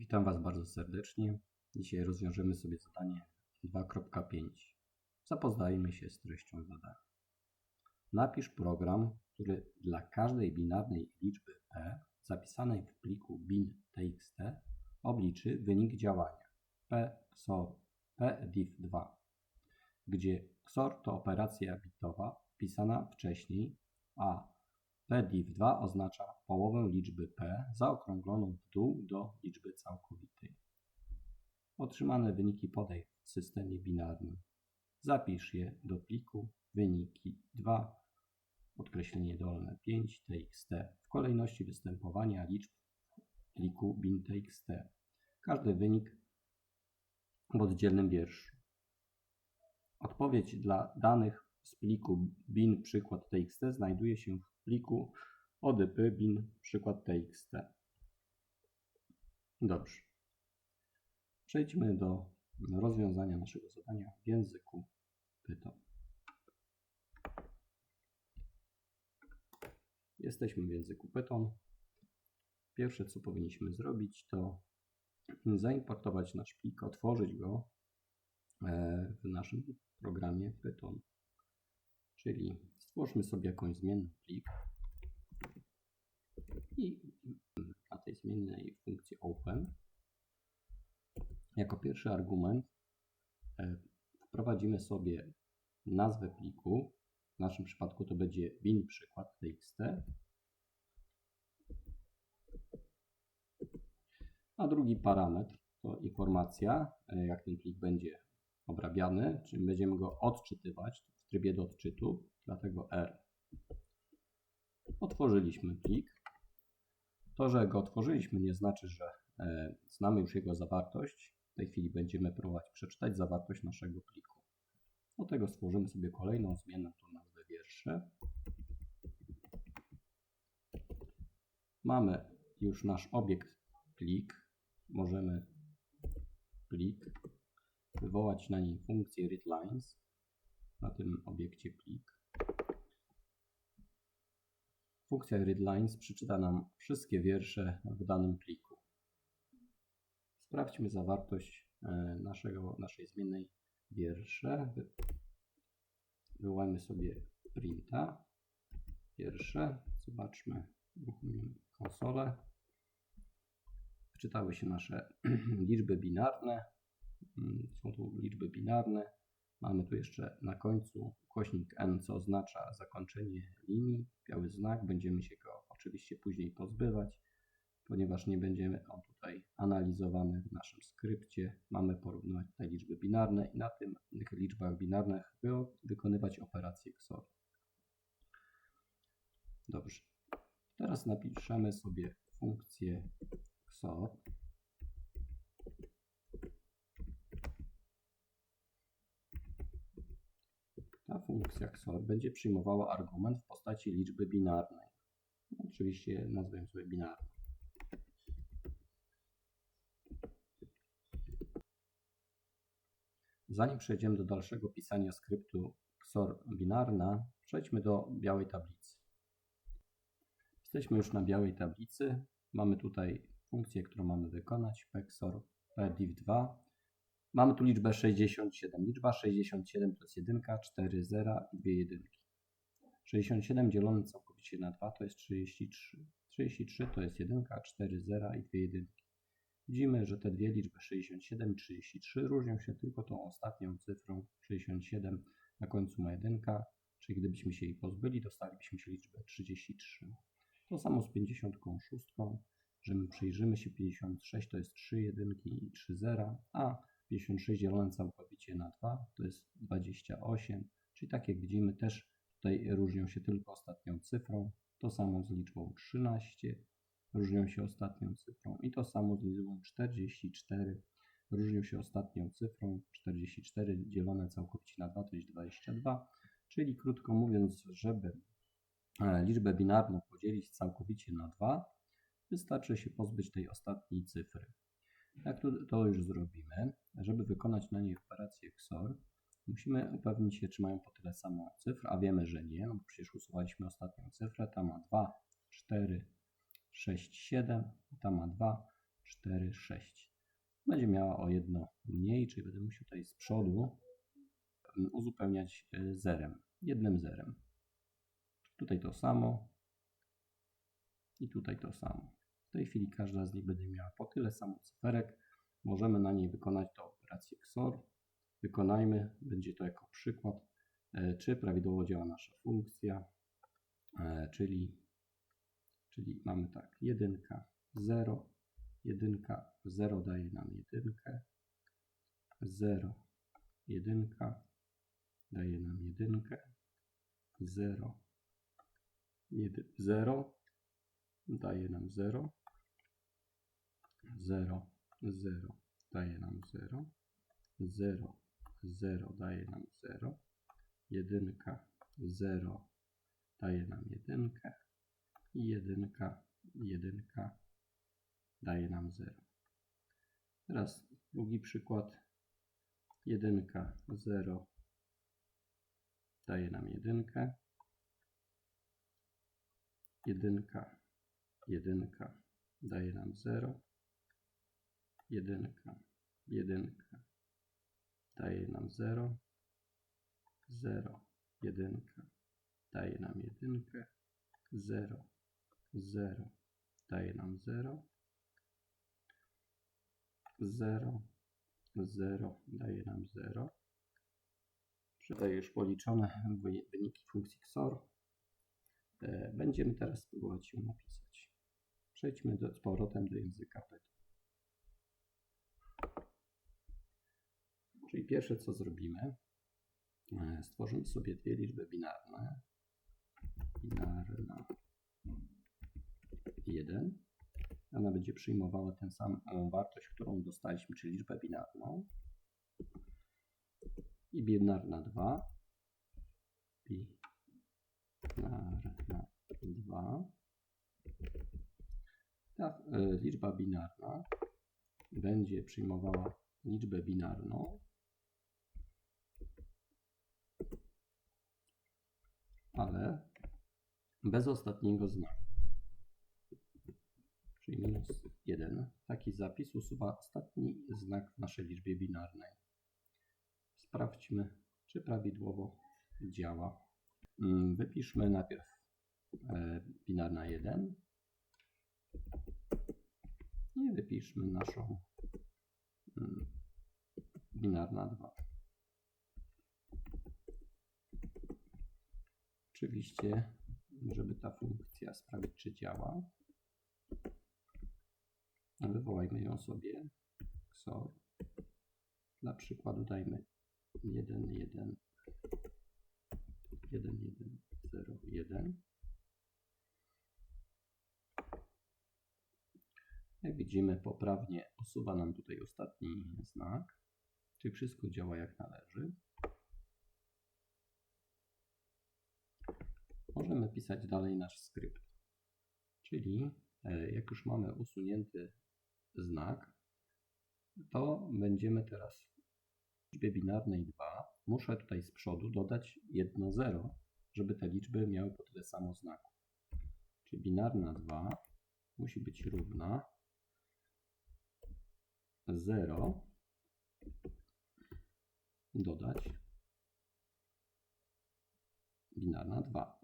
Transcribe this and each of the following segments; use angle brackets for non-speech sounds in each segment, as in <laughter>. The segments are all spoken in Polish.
Witam Was bardzo serdecznie. Dzisiaj rozwiążemy sobie zadanie 2.5. Zapoznajmy się z treścią zadania. Napisz program, który dla każdej binarnej liczby p zapisanej w pliku bin.txt obliczy wynik działania p XOR pdiv2, gdzie XOR to operacja bitowa pisana wcześniej, a pdiv2 oznacza połowę liczby p zaokrągloną w dół do liczby całkowitej. Otrzymane wyniki podaj w systemie binarnym. Zapisz je do pliku wyniki 2, podkreślenie dolne 5 txt w kolejności występowania liczb w pliku bin.txt. Każdy wynik w oddzielnym wierszu. Odpowiedź dla danych z pliku bin przykład txt znajduje się w pliku odypy bin przykład txt. Dobrze. Przejdźmy do rozwiązania naszego zadania w języku Python. Jesteśmy w języku Python. Pierwsze, co powinniśmy zrobić, to zaimportować nasz plik, otworzyć go e, w naszym programie Python. Czyli stwórzmy sobie jakąś zmienną plik i na tej zmiennej funkcji open jako pierwszy argument e, wprowadzimy sobie nazwę pliku. W naszym przypadku to będzie bin przykład txt. A drugi parametr to informacja, e, jak ten plik będzie obrabiany, czyli będziemy go odczytywać w trybie do odczytu, dlatego R. Otworzyliśmy plik. To, że go otworzyliśmy nie znaczy, że e, znamy już jego zawartość. W tej chwili będziemy próbować przeczytać zawartość naszego pliku. Do tego stworzymy sobie kolejną zmienną, tą nazwę wiersze. Mamy już nasz obiekt plik. Możemy plik wywołać na nim funkcję readlines na tym obiekcie plik. Funkcja readlines przeczyta nam wszystkie wiersze w danym pliku. Sprawdźmy zawartość e, naszego, naszej zmiennej wiersze. Wywołajmy sobie printa. Wiersze. Zobaczmy, uruchomimy konsolę. Wczytały się nasze <clears throat> liczby binarne. Mm, są tu liczby binarne. Mamy tu jeszcze na końcu ukośnik n, co oznacza zakończenie linii. Biały znak. Będziemy się go oczywiście później pozbywać ponieważ nie będziemy on tutaj analizowany w naszym skrypcie. Mamy porównywać tutaj liczby binarne i na tym liczbach binarnych wykonywać operację XOR. Dobrze. Teraz napiszemy sobie funkcję XOR. Ta funkcja XOR będzie przyjmowała argument w postaci liczby binarnej. Oczywiście nazwę sobie binarną. Zanim przejdziemy do dalszego pisania skryptu XOR binarna, przejdźmy do białej tablicy. Jesteśmy już na białej tablicy. Mamy tutaj funkcję, którą mamy wykonać, pxor pdiv2. Mamy tu liczbę 67. Liczba 67 to jest 1, 4 zera i 2 jedynki. 67 dzielone całkowicie na 2 to jest 33. 33 to jest 1, 4 zera i 2 jedynki. Widzimy, że te dwie liczby 67 i 33 różnią się tylko tą ostatnią cyfrą 67 na końcu ma jedynka, czyli gdybyśmy się jej pozbyli, dostalibyśmy się liczbę 33. To samo z 56, że my przyjrzymy się 56 to jest 3 jedynki i 3 zera, a 56 dzielone całkowicie na 2 to jest 28, czyli tak jak widzimy też tutaj różnią się tylko ostatnią cyfrą. To samo z liczbą 13, różnią się ostatnią cyfrą. I to samo z liczbą 44 różnią się ostatnią cyfrą. 44 dzielone całkowicie na 2 to jest 22. Czyli krótko mówiąc, żeby e, liczbę binarną podzielić całkowicie na 2, wystarczy się pozbyć tej ostatniej cyfry. Jak to, to już zrobimy, żeby wykonać na niej operację XOR, musimy upewnić się, czy mają po tyle samo cyfr, a wiemy, że nie, no bo przecież usuwaliśmy ostatnią cyfrę, ta ma 2, 4, 6, 7, ta ma 2, 4, 6. Będzie miała o jedno mniej, czyli będę musiał tutaj z przodu mm, uzupełniać y, zerem, jednym zerem. Tutaj to samo i tutaj to samo. W tej chwili każda z nich będzie miała po tyle samo cyferek. Możemy na niej wykonać tę operację XOR. Wykonajmy, będzie to jako przykład, e, czy prawidłowo działa nasza funkcja, e, czyli, czyli mamy tak, 1, 0, 1, 0 daje nam 1, 0, 1 daje nam 1, 0, 0 daje nam 0, 0, 0 daje nam 0, 0, 0 daje nam 0, 1, 0 daje nam 1 i 1, 1 daje nam 0. Teraz drugi przykład. 1, 0 daje nam 1, 1, 1 daje nam 0, 1, 1 daje nam 0, 0, 1 daje nam 1, 0, 0 daje nam 0, 0, 0 daje nam 0. Tutaj już policzone wy- wyniki funkcji XOR. E, Będziemy teraz spróbować ją napisać. Przejdźmy do, z powrotem do języka Python. Czyli pierwsze co zrobimy, e, stworzymy sobie dwie liczby binarne. Binarna 1. Ona będzie przyjmowała tę samą wartość, którą dostaliśmy, czyli liczbę binarną. I binarna 2. Binarna 2. Ta e, liczba binarna będzie przyjmowała liczbę binarną, ale bez ostatniego znaku. Czyli minus 1. Taki zapis usuwa ostatni znak w naszej liczbie binarnej. Sprawdźmy, czy prawidłowo działa. Mm, Wypiszmy najpierw e, binarna 1 i wypiszmy naszą mm, binarna 2. Oczywiście, żeby ta funkcja sprawdzić, czy działa, wywołajmy ją sobie XOR. Dla przykładu dajmy 1, 1, 1, 1, 0, 1. Jak widzimy, poprawnie usuwa nam tutaj ostatni znak, czyli wszystko działa jak należy. Możemy pisać dalej nasz skrypt. Czyli e, jak już mamy usunięty znak, to będziemy teraz w liczbie binarnej 2. Muszę tutaj z przodu dodać jedno 0, żeby te liczby miały po tyle samo znaku. Czyli binarna 2 musi być równa 0 dodać binarna 2.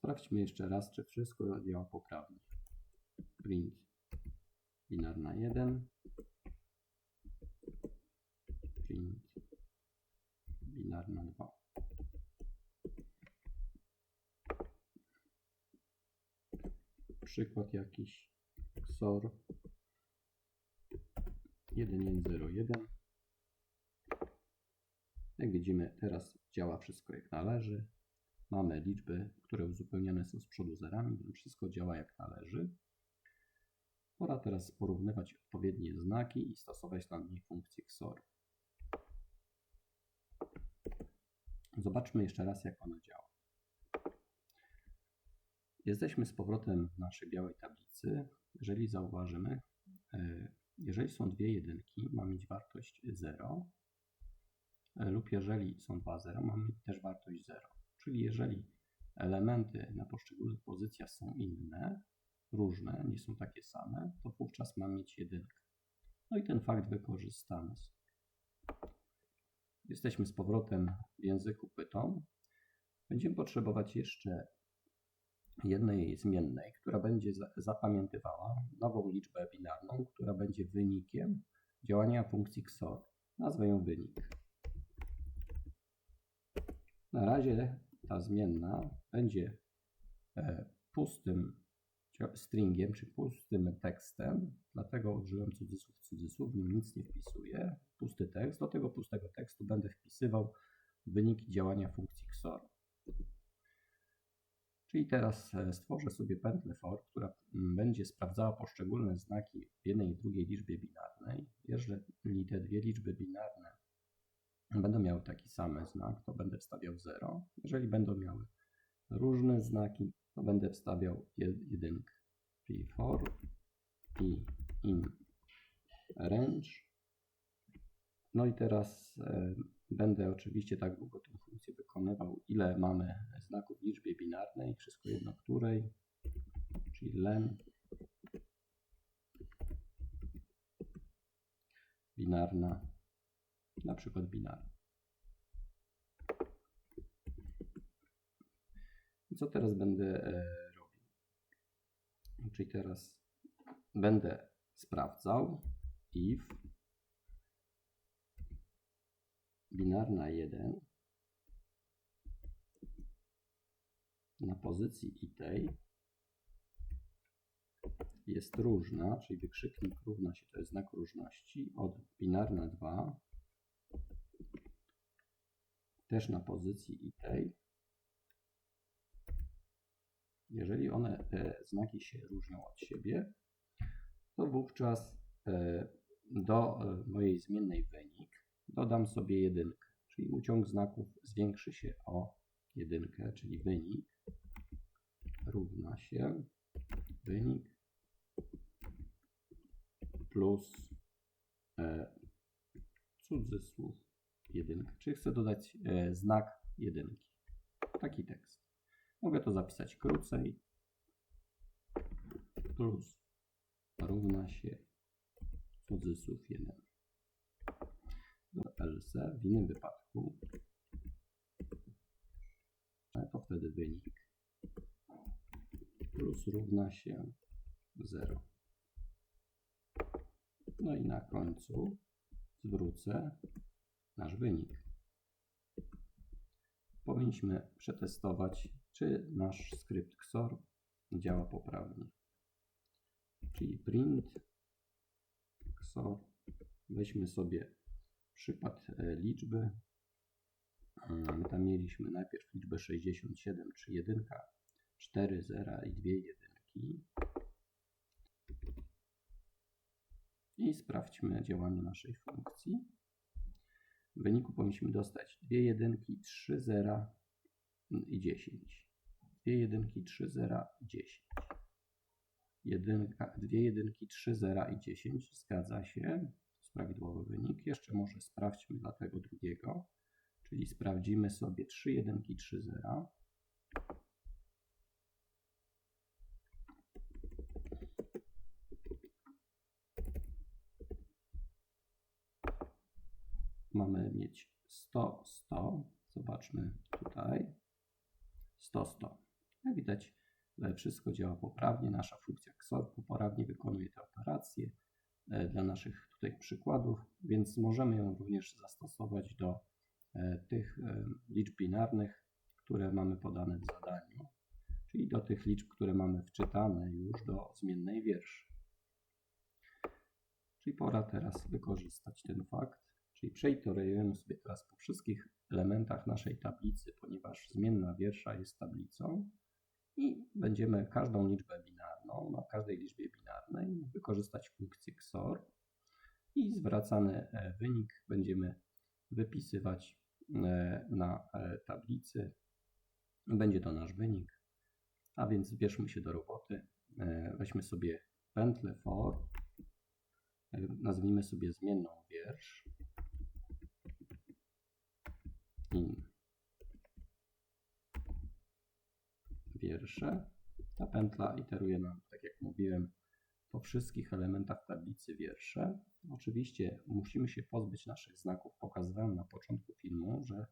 Sprawdźmy jeszcze raz, czy wszystko działa poprawnie. Print binarna 1. Print binarna 2. Przykład jakiś. XOR 1101. Jak widzimy, teraz działa wszystko jak należy. Mamy liczby, które uzupełniane są z przodu zerami, więc wszystko działa jak należy. Pora teraz porównywać odpowiednie znaki i stosować na nich funkcję XOR. Zobaczmy jeszcze raz, jak ona działa. Jesteśmy z powrotem w naszej białej tablicy. Jeżeli zauważymy, e, jeżeli są dwie jedynki, ma mieć wartość 0. e, lub jeżeli są dwa zera, mamy mieć też wartość 0. Czyli jeżeli elementy na poszczególnych pozycjach są inne, różne, nie są takie same, to wówczas mamy mieć jedynkę. No i ten fakt wykorzystamy. Jesteśmy z powrotem w języku Python. Będziemy potrzebować jeszcze jednej zmiennej, która będzie zapamiętywała nową liczbę binarną, która będzie wynikiem działania funkcji XOR. Nazwę ją wynik. Na razie ta zmienna będzie e, pustym stringiem, czy pustym tekstem, dlatego użyłem cudzysłów cudzysłów, w nim nic nie wpisuję, pusty tekst. Do tego pustego tekstu będę wpisywał wyniki działania funkcji XOR. Czyli teraz e, stworzę sobie pętlę for, która będzie sprawdzała poszczególne znaki w jednej i drugiej liczbie binarnej. Jeżeli te dwie liczby binarne będą miały taki sam znak, to będę wstawiał 0. Jeżeli będą miały różne znaki, to będę wstawiał jedynkę. Czyli for i in range. No i teraz e, będę oczywiście tak długo tę funkcję wykonywał, ile mamy znaków w liczbie binarnej, wszystko jedno której, czyli len binarna, na przykład binarna. I co teraz będę e, robił? Czyli teraz będę sprawdzał if binarna 1 na pozycji i tej jest różna, czyli wykrzyknik równa się, to jest znak różności, od binarna 2 też na pozycji i tej. Jeżeli one, te znaki się różnią od siebie, to wówczas e, do e, mojej zmiennej wynik dodam sobie jedynkę, czyli uciąg znaków zwiększy się o jedynkę, czyli wynik równa się wynik plus e, cudzysłów jedynka, czyli chcę dodać e, znak jedynki. Taki tekst. Mogę to zapisać krócej plus równa się cudzysłów 1 do else w innym wypadku, to wtedy wynik plus równa się 0. No i na końcu zwrócę nasz wynik. Powinniśmy przetestować, czy nasz skrypt XOR działa poprawnie. Czyli print XOR. Weźmy sobie przykład e, liczby. My tam mieliśmy najpierw liczbę 67, czy 1, 4 zera i 2 jedynki. I sprawdźmy działanie naszej funkcji. W wyniku powinniśmy dostać 2 jedynki, 3 zera i 10. 2 jedynki, 3 zera i 10. Jedynka, 2 jedynki, 3 zera i 10. Zgadza się prawidłowy wynik. Jeszcze może sprawdźmy dla tego drugiego, czyli sprawdzimy sobie 3 jedynki, 3 zera. Mamy mieć 100, 100. Zobaczmy tutaj. 100, 100. Jak widać, wszystko działa poprawnie. Nasza funkcja XOR poprawnie wykonuje te operacje. E, dla naszych tutaj przykładów, więc możemy ją również zastosować do e, tych e, liczb binarnych, które mamy podane w zadaniu, czyli do tych liczb, które mamy wczytane już do zmiennej wierszy. Czyli pora teraz wykorzystać ten fakt, czyli przeiterujemy sobie teraz po wszystkich elementach naszej tablicy, ponieważ zmienna wiersza jest tablicą i będziemy każdą liczbę binarną, na każdej liczbie binarnej wykorzystać funkcję XOR i zwracany e, wynik będziemy wypisywać e, na e, tablicy. Będzie to nasz wynik, a więc zbierzmy się do roboty. Weźmy sobie pętlę for, nazwijmy sobie zmienną wiersz in wiersze. Ta pętla iteruje nam, tak jak mówiłem, po wszystkich elementach tablicy wiersze. Oczywiście musimy się pozbyć naszych znaków. Pokazywałem na początku filmu, że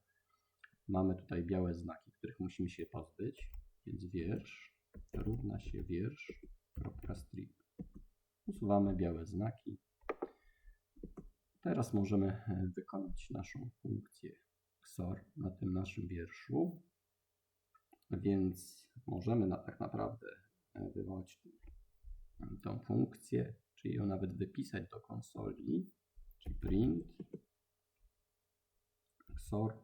mamy tutaj białe znaki, których musimy się pozbyć. Więc wiersz równa się wiersz.string. Usuwamy białe znaki. Teraz możemy wykonać naszą funkcję XOR na tym naszym wierszu. Więc możemy na, tak naprawdę e, wywołać tą funkcję, czyli ją nawet wypisać do konsoli, czyli print XOR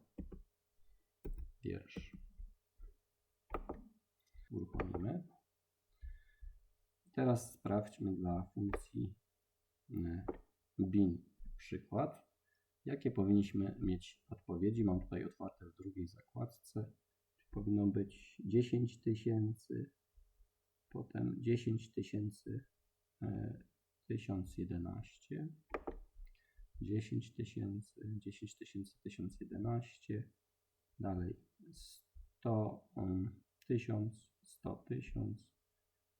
wiersz. Uruchomimy. Teraz sprawdźmy dla funkcji e, bin przykład, jakie powinniśmy mieć odpowiedzi. Mam tutaj otwarte w drugiej zakładce. Powinno być 10 tysięcy, potem 10 tysięcy, e, 1011, 10 tysięcy, 10 tysięcy, 1011, dalej 100, um, 1000, 100 tysiąc,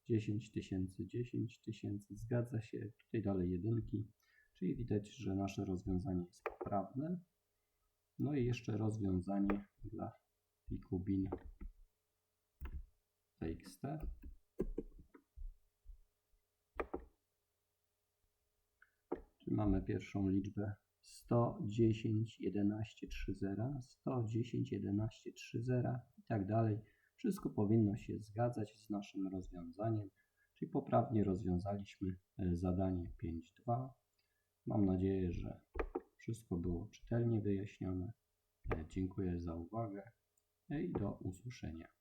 10 tysięcy, 10 tysięcy, zgadza się, tutaj dalej jedynki, czyli widać, że nasze rozwiązanie jest poprawne. No i jeszcze rozwiązanie dla pliku bin txt. Czyli mamy pierwszą liczbę 110, 11, 30, 110, 11, 30 i tak dalej. Wszystko powinno się zgadzać z naszym rozwiązaniem, czyli poprawnie rozwiązaliśmy e, zadanie 5.2. Mam nadzieję, że wszystko było czytelnie wyjaśnione. E, Dziękuję za uwagę i do usłyszenia.